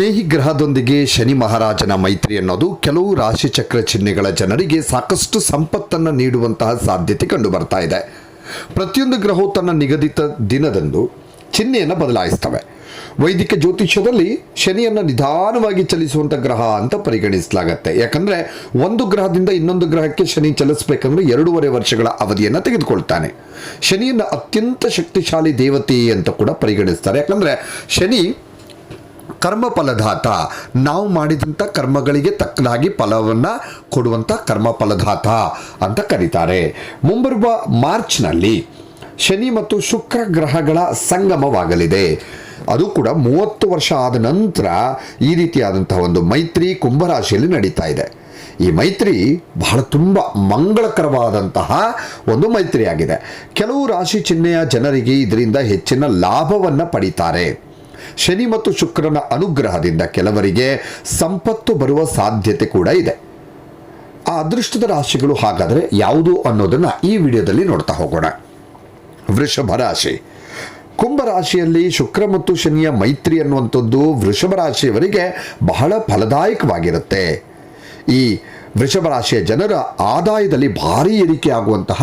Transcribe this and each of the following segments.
ಸ್ನೇಹಿ ಗ್ರಹದೊಂದಿಗೆ ಶನಿ ಮಹಾರಾಜನ ಮೈತ್ರಿ ಅನ್ನೋದು ಕೆಲವು ರಾಶಿಚಕ್ರ ಚಿಹ್ನೆಗಳ ಜನರಿಗೆ ಸಾಕಷ್ಟು ಸಂಪತ್ತನ್ನು ನೀಡುವಂತಹ ಸಾಧ್ಯತೆ ಕಂಡು ಬರ್ತಾ ಇದೆ. ಪ್ರತಿಯೊಂದು ಗ್ರಹವು ತನ್ನ ನಿಗದಿತ ದಿನದಂದು ಚಿಹ್ನೆಯನ್ನು ಬದಲಾಯಿಸ್ತವೆ. ವೈದಿಕ ಜ್ಯೋತಿಷ್ಯದಲ್ಲಿ ಶನಿಯನ್ನು ನಿಧಾನವಾಗಿ ಚಲಿಸುವಂಥ ಗ್ರಹ ಅಂತ ಪರಿಗಣಿಸಲಾಗತ್ತೆ. ಯಾಕಂದರೆ ಒಂದು ಗ್ರಹದಿಂದ ಇನ್ನೊಂದು ಗ್ರಹಕ್ಕೆ ಶನಿ ಚಲಿಸಬೇಕಂದ್ರೆ ಎರಡೂವರೆ ವರ್ಷಗಳ ಅವಧಿಯನ್ನು ತೆಗೆದುಕೊಳ್ತಾನೆ. ಶನಿಯನ್ನು ಅತ್ಯಂತ ಶಕ್ತಿಶಾಲಿ ದೇವತೆ ಅಂತ ಕೂಡ ಪರಿಗಣಿಸ್ತಾರೆ. ಯಾಕಂದರೆ ಶನಿ ಕರ್ಮ ಫಲದಾತ ನಾವು ಮಾಡಿದಂಥ ಕರ್ಮಗಳಿಗೆ ತಕ್ಕದಾಗಿ ಫಲವನ್ನು ಕೊಡುವಂಥ ಕರ್ಮ ಫಲದಾತ ಅಂತ ಕರೀತಾರೆ. ಮುಂಬರುವ ಮಾರ್ಚ್ನಲ್ಲಿ ಶನಿ ಮತ್ತು ಶುಕ್ರ ಗ್ರಹಗಳ ಸಂಗಮವಾಗಲಿದೆ. ಅದು ಕೂಡ ಮೂವತ್ತು ವರ್ಷ ಆದ ನಂತರ ಈ ರೀತಿಯಾದಂತಹ ಒಂದು ಮೈತ್ರಿ ಕುಂಭರಾಶಿಯಲ್ಲಿ ನಡೀತಾ ಇದೆ. ಈ ಮೈತ್ರಿ ಬಹಳ ತುಂಬ ಮಂಗಳಕರವಾದಂತಹ ಒಂದು ಮೈತ್ರಿಯಾಗಿದೆ. ಕೆಲವು ರಾಶಿ ಚಿಹ್ನೆಯ ಜನರಿಗೆ ಇದರಿಂದ ಹೆಚ್ಚಿನ ಲಾಭವನ್ನು ಪಡೀತಾರೆ. ಶನಿ ಮತ್ತು ಶುಕ್ರನ ಅನುಗ್ರಹದಿಂದ ಕೆಲವರಿಗೆ ಸಂಪತ್ತು ಬರುವ ಸಾಧ್ಯತೆ ಕೂಡ ಇದೆ. ಆ ಅದೃಷ್ಟದ ರಾಶಿಗಳು ಹಾಗಾದರೆ ಯಾವುದು ಅನ್ನೋದನ್ನ ಈ ವಿಡಿಯೋದಲ್ಲಿ ನೋಡ್ತಾ ಹೋಗೋಣ. ವೃಷಭ ರಾಶಿ. ಕುಂಭರಾಶಿಯಲ್ಲಿ ಶುಕ್ರ ಮತ್ತು ಶನಿಯ ಮೈತ್ರಿ ಅನ್ನುವಂಥದ್ದು ವೃಷಭ ರಾಶಿಯವರಿಗೆ ಬಹಳ ಫಲದಾಯಕವಾಗಿರುತ್ತೆ. ಈ ವೃಷಭ ರಾಶಿಯ ಜನರ ಆದಾಯದಲ್ಲಿ ಭಾರಿ ಏರಿಕೆ ಆಗುವಂತಹ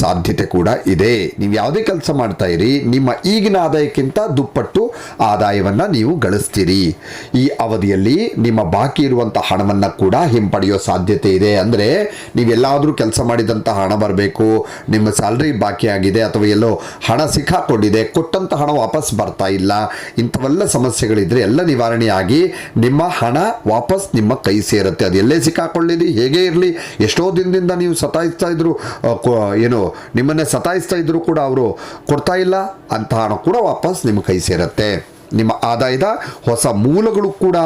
ಸಾಧ್ಯತೆ ಕೂಡ ಇದೆ. ನೀವು ಯಾವುದೇ ಕೆಲಸ ಮಾಡ್ತಾ ಇರಿ, ನಿಮ್ಮ ಈಗಿನ ಆದಾಯಕ್ಕಿಂತ ದುಪ್ಪಟ್ಟು ಆದಾಯವನ್ನು ನೀವು ಗಳಿಸ್ತೀರಿ. ಈ ಅವಧಿಯಲ್ಲಿ ನಿಮ್ಮ ಬಾಕಿ ಇರುವಂಥ ಹಣವನ್ನು ಕೂಡ ಹಿಂಪಡೆಯೋ ಸಾಧ್ಯತೆ ಇದೆ. ಅಂದರೆ ನೀವೆಲ್ಲಾದರೂ ಕೆಲಸ ಮಾಡಿದಂಥ ಹಣ ಬರಬೇಕು, ನಿಮ್ಮ ಸ್ಯಾಲ್ರಿ ಬಾಕಿ ಆಗಿದೆ ಅಥವಾ ಎಲ್ಲೋ ಹಣ ಸಿಕ್ಕಾಕೊಂಡಿದೆ ಕೊಟ್ಟಂಥ ಹಣ ವಾಪಸ್ ಬರ್ತಾ ಇಲ್ಲ, ಇಂಥವೆಲ್ಲ ಸಮಸ್ಯೆಗಳಿದ್ರೆ ಎಲ್ಲ ನಿವಾರಣೆಯಾಗಿ ನಿಮ್ಮ ಹಣ ವಾಪಸ್ ನಿಮ್ಮ ಕೈ ಸೇರುತ್ತೆ. ಅದು ಎಲ್ಲೇ ಸಿಕ್ಕಾಕೊಳ್ಳಿರಿ ಹೇಗೆ ಇರಲಿ? ಎಷ್ಟೋ ದಿನದಿಂದ ನೀವು ಸತಾಯಿಸ್ತಾ ಇದ್ರು ಏನು, ನಿಮ್ಮನ್ನೇ ಸತಾಯಿಸ್ತಾ ಇದ್ರು ಕೂಡ ಅವರು ಕೊಡ್ತಾ ಇಲ್ಲ. ಅಂತ ಹಣ ಕೂಡ ವಾಪಸ್ ನಿಮ್ಮ ಕೈ ಸೇರುತ್ತೆ. ನಿಮ್ಮ ಆದಾಯದ ಹೊಸ ಮೂಲಗಳು ಕೂಡ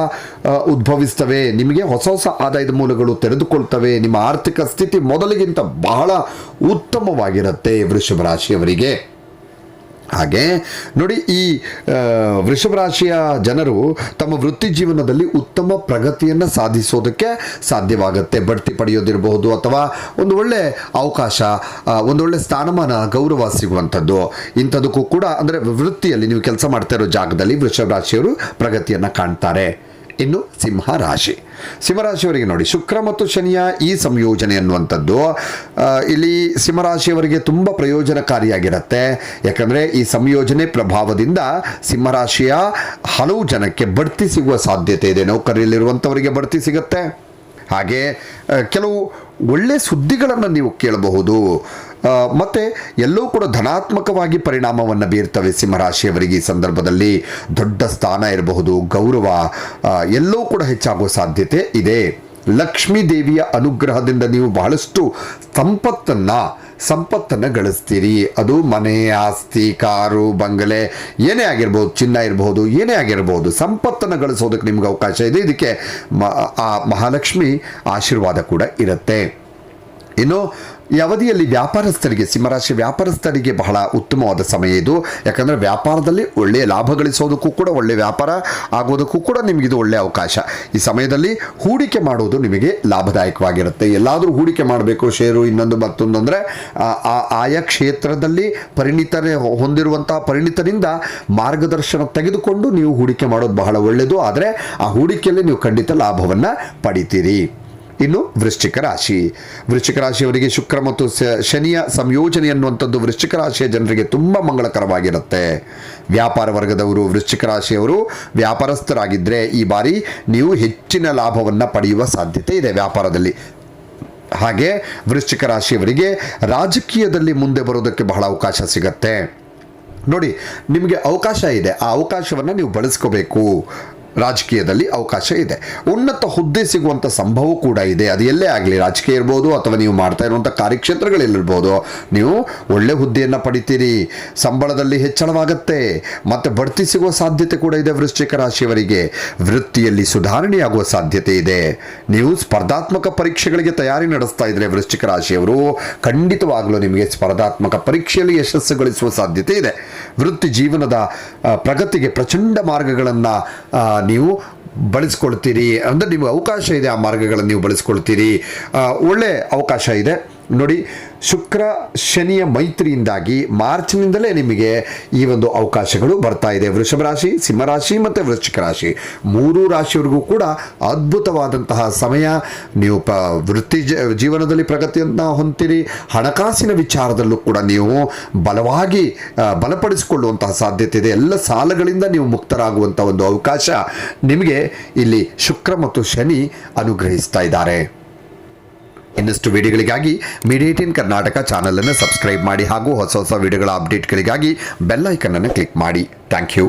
ಉದ್ಭವಿಸ್ತವೆ. ನಿಮಗೆ ಹೊಸ ಹೊಸ ಆದಾಯದ ಮೂಲಗಳು ತೆರೆದುಕೊಳ್ತವೆ. ನಿಮ್ಮ ಆರ್ಥಿಕ ಸ್ಥಿತಿ ಮೊದಲಿಗಿಂತ ಬಹಳ ಉತ್ತಮವಾಗಿರುತ್ತೆ ವೃಷಭ ರಾಶಿಯವರಿಗೆ ಹಾಗೆ ನೋಡಿ ಈ ವೃಷಭ ರಾಶಿಯ ಜನರು ತಮ್ಮ ವೃತ್ತಿ ಜೀವನದಲ್ಲಿ ಉತ್ತಮ ಪ್ರಗತಿಯನ್ನು ಸಾಧಿಸೋದಕ್ಕೆ ಸಾಧ್ಯವಾಗುತ್ತೆ. ಬಡ್ತಿ ಪಡೆಯೋದಿರಬಹುದು ಅಥವಾ ಒಂದು ಒಳ್ಳೆ ಅವಕಾಶ ಒಂದು ಒಳ್ಳೆ ಸ್ಥಾನಮಾನ, ಗೌರವ ಸಿಗುವಂಥದ್ದು. ಇಂಥದಕ್ಕೂ ಕೂಡ ಅಂದರೆ ವೃತ್ತಿಯಲ್ಲಿ ನೀವು ಕೆಲಸ ಮಾಡ್ತಾ ಇರೋ ಜಾಗದಲ್ಲಿ ವೃಷಭ ರಾಶಿಯವರು ಪ್ರಗತಿಯನ್ನು ಕಾಣ್ತಾರೆ. ಇನ್ನು ಸಿಂಹ ರಾಶಿ. ಸಿಂಹರಾಶಿಯವರಿಗೆ ನೋಡಿ, ಶುಕ್ರ ಮತ್ತು ಶನಿಯ ಈ ಸಂಯೋಜನೆ ಅನ್ನುವಂಥದ್ದು ಇಲ್ಲಿ ಸಿಂಹರಾಶಿಯವರಿಗೆ ತುಂಬ ಪ್ರಯೋಜನಕಾರಿಯಾಗಿರುತ್ತೆ. ಯಾಕಂದರೆ ಈ ಸಂಯೋಜನೆ ಪ್ರಭಾವದಿಂದ ಸಿಂಹರಾಶಿಯ ಹಲವು ಜನಕ್ಕೆ ಬಡ್ತಿ ಸಿಗುವ ಸಾಧ್ಯತೆ ಇದೆ. ನೌಕರಿಯಲ್ಲಿರುವಂಥವರಿಗೆ ಬಡ್ತಿ ಸಿಗುತ್ತೆ. ಹಾಗೆ ಕೆಲವು ಒಳ್ಳೆ ಸುದ್ದಿಗಳನ್ನು ನೀವು ಕೇಳಬಹುದು. ಮತ್ತೆ ಎಲ್ಲವೂ ಕೂಡ ಧನಾತ್ಮಕವಾಗಿ ಪರಿಣಾಮವನ್ನು ಬೀರ್ತವೆ ಸಿಂಹರಾಶಿಯವರಿಗೆ ಈ ಸಂದರ್ಭದಲ್ಲಿ ದೊಡ್ಡ ಸ್ಥಾನ ಇರಬಹುದು, ಗೌರವ ಎಲ್ಲೂ ಕೂಡ ಹೆಚ್ಚಾಗುವ ಸಾಧ್ಯತೆ ಇದೆ. ಲಕ್ಷ್ಮೀ ದೇವಿಯ ಅನುಗ್ರಹದಿಂದ ನೀವು ಬಹಳಷ್ಟು ಸಂಪತ್ತನ್ನು ಸಂಪತ್ತನ್ನು ಗಳಿಸ್ತೀರಿ. ಅದು ಮನೆ, ಆಸ್ತಿ, ಕಾರು, ಬಂಗಲೆ, ಏನೇ ಆಗಿರ್ಬೋದು, ಚಿನ್ನ ಇರಬಹುದು ಏನೇ ಆಗಿರ್ಬೋದು, ಸಂಪತ್ತನ್ನು ಗಳಿಸೋದಕ್ಕೆ ನಿಮ್ಗೆ ಅವಕಾಶ ಇದೆ. ಇದಕ್ಕೆ ಆ ಮಹಾಲಕ್ಷ್ಮಿ ಆಶೀರ್ವಾದ ಕೂಡ ಇರುತ್ತೆ. ಇನ್ನು ಈ ಅವಧಿಯಲ್ಲಿ ವ್ಯಾಪಾರಸ್ಥರಿಗೆ, ಸಿಂಹರಾಶಿ ವ್ಯಾಪಾರಸ್ಥರಿಗೆ ಬಹಳ ಉತ್ತಮವಾದ ಸಮಯ ಇದು. ಯಾಕಂದರೆ ವ್ಯಾಪಾರದಲ್ಲಿ ಒಳ್ಳೆಯ ಲಾಭ ಗಳಿಸೋದಕ್ಕೂ ಕೂಡ ಒಳ್ಳೆಯ ವ್ಯಾಪಾರ ಆಗೋದಕ್ಕೂ ಕೂಡ ನಿಮಗೆ ಇದು ಒಳ್ಳೆಯ ಅವಕಾಶ. ಈ ಸಮಯದಲ್ಲಿ ಹೂಡಿಕೆ ಮಾಡುವುದು ನಿಮಗೆ ಲಾಭದಾಯಕವಾಗಿರುತ್ತೆ. ಎಲ್ಲಾದರೂ ಹೂಡಿಕೆ ಮಾಡಬೇಕು ಷೇರು ಇನ್ನೊಂದು ಮತ್ತೊಂದು ಅಂದರೆ ಆಯಾ ಕ್ಷೇತ್ರದಲ್ಲಿ ಪರಿಣಿತರೇ ಹೊಂದಿರುವಂತಹ ಪರಿಣಿತರಿಂದ ಮಾರ್ಗದರ್ಶನ ತೆಗೆದುಕೊಂಡು ನೀವು ಹೂಡಿಕೆ ಮಾಡೋದು ಬಹಳ ಒಳ್ಳೆಯದು. ಆದರೆ ಆ ಹೂಡಿಕೆಯಲ್ಲಿ ನೀವು ಖಂಡಿತ ಲಾಭವನ್ನು ಪಡಿತೀರಿ. ಇನ್ನು ವೃಶ್ಚಿಕ ರಾಶಿ. ವೃಶ್ಚಿಕ ರಾಶಿಯವರಿಗೆ ಶುಕ್ರ ಮತ್ತು ಶನಿಯ ಸಂಯೋಜನೆ ಅನ್ನುವಂಥದ್ದು ವೃಶ್ಚಿಕ ರಾಶಿಯ ಜನರಿಗೆ ತುಂಬ ಮಂಗಳಕರವಾಗಿರುತ್ತೆ. ವ್ಯಾಪಾರ ವರ್ಗದವರು ವೃಶ್ಚಿಕ ರಾಶಿಯವರು ವ್ಯಾಪಾರಸ್ಥರಾಗಿದ್ದರೆ ಈ ಬಾರಿ ನೀವು ಹೆಚ್ಚಿನ ಲಾಭವನ್ನು ಪಡೆಯುವ ಸಾಧ್ಯತೆ ಇದೆ ವ್ಯಾಪಾರದಲ್ಲಿ. ಹಾಗೆ ವೃಶ್ಚಿಕ ರಾಶಿಯವರಿಗೆ ರಾಜಕೀಯದಲ್ಲಿ ಮುಂದೆ ಬರೋದಕ್ಕೆ ಬಹಳ ಅವಕಾಶ ಸಿಗತ್ತೆ. ನೋಡಿ, ನಿಮಗೆ ಅವಕಾಶ ಇದೆ. ಆ ಅವಕಾಶವನ್ನು ನೀವು ಬಳಸ್ಕೋಬೇಕು. ರಾಜಕೀಯದಲ್ಲಿ ಅವಕಾಶ ಇದೆ. ಉನ್ನತ ಹುದ್ದೆ ಸಿಗುವಂಥ ಸಂಭವ ಕೂಡ ಇದೆ. ಅದು ಎಲ್ಲೇ ಆಗಲಿ ರಾಜಕೀಯ ಇರ್ಬೋದು ಅಥವಾ ನೀವು ಮಾಡ್ತಾ ಇರುವಂಥ ಕಾರ್ಯಕ್ಷೇತ್ರಗಳಲ್ಲಿರ್ಬೋದು. ನೀವು ಒಳ್ಳೆ ಹುದ್ದೆಯನ್ನು ಪಡಿತೀರಿ. ಸಂಬಳದಲ್ಲಿ ಹೆಚ್ಚಳವಾಗುತ್ತೆ. ಮತ್ತು ಬಡ್ತಿ ಸಿಗುವ ಸಾಧ್ಯತೆ ಕೂಡ ಇದೆ ವೃಶ್ಚಿಕ ರಾಶಿಯವರಿಗೆ. ವೃತ್ತಿಯಲ್ಲಿ ಸುಧಾರಣೆಯಾಗುವ ಸಾಧ್ಯತೆ ಇದೆ. ನೀವು ಸ್ಪರ್ಧಾತ್ಮಕ ಪರೀಕ್ಷೆಗಳಿಗೆ ತಯಾರಿ ನಡೆಸ್ತಾ ಇದ್ರೆ ವೃಶ್ಚಿಕ ರಾಶಿಯವರು ಖಂಡಿತವಾಗಲೂ ನಿಮಗೆ ಸ್ಪರ್ಧಾತ್ಮಕ ಪರೀಕ್ಷೆಯಲ್ಲಿ ಯಶಸ್ಸು ಗಳಿಸುವ ಸಾಧ್ಯತೆ ಇದೆ. ವೃತ್ತಿ ಜೀವನದ ಪ್ರಗತಿಗೆ ಪ್ರಚಂಡ ಮಾರ್ಗಗಳನ್ನು ನೀವು ಬಳಸ್ಕೊಳ್ತೀರಿ. ಅಂದರೆ ನಿಮಗೆ ಅವಕಾಶ ಇದೆ ಆ ಮಾರ್ಗಗಳನ್ನು ನೀವು ಬಳಸ್ಕೊಳ್ತೀರಿ. ಒಳ್ಳೆ ಅವಕಾಶ ಇದೆ. ನೋಡಿ, ಶುಕ್ರ ಶನಿಯ ಮೈತ್ರಿಯಿಂದಾಗಿ ಮಾರ್ಚ್ನಿಂದಲೇ ನಿಮಗೆ ಈ ಒಂದು ಅವಕಾಶಗಳು ಬರ್ತಾ ಇದೆ. ವೃಷಭ ರಾಶಿ ಸಿಂಹರಾಶಿ ಮತ್ತು ವೃಶ್ಚಿಕ ರಾಶಿ. ಮೂರೂ ರಾಶಿಯವರಿಗೂ ಕೂಡ ಅದ್ಭುತವಾದಂತಹ ಸಮಯ. ನೀವು ಪ, ವೃತ್ತಿ ಜೀವನದಲ್ಲಿ ಪ್ರಗತಿಯನ್ನು ಹೊಂದಿರಿ ಹಣಕಾಸಿನ ವಿಚಾರದಲ್ಲೂ ಕೂಡ ನೀವು ಬಲವಾಗಿ ಬಲಪಡಿಸಿಕೊಳ್ಳುವಂತಹ ಸಾಧ್ಯತೆ ಇದೆ. ಎಲ್ಲ ಸಾಲಗಳಿಂದ ನೀವು ಮುಕ್ತರಾಗುವಂಥ ಒಂದು ಅವಕಾಶ ನಿಮಗೆ ಇಲ್ಲಿ ಶುಕ್ರ ಮತ್ತು ಶನಿ ಅನುಗ್ರಹಿಸ್ತಾ ಇದ್ದಾರೆ. ಇನ್ನಷ್ಟು ವಿಡಿಯೋಗಳಿಗಾಗಿ ಮೀಡಿಯೇಟಿನ್ ಕರ್ನಾಟಕ ಚಾನಲನ್ನು ಸಬ್ಸ್ಕ್ರೈಬ್ ಮಾಡಿ ಹಾಗೂ ಹೊಸ ಹೊಸ ವಿಡಿಯೋಗಳ ಅಪ್ಡೇಟ್ಗಳಿಗಾಗಿ ಬೆಲ್ ಐಕನ್ ಅನ್ನು ಕ್ಲಿಕ್ ಮಾಡಿ. Thank you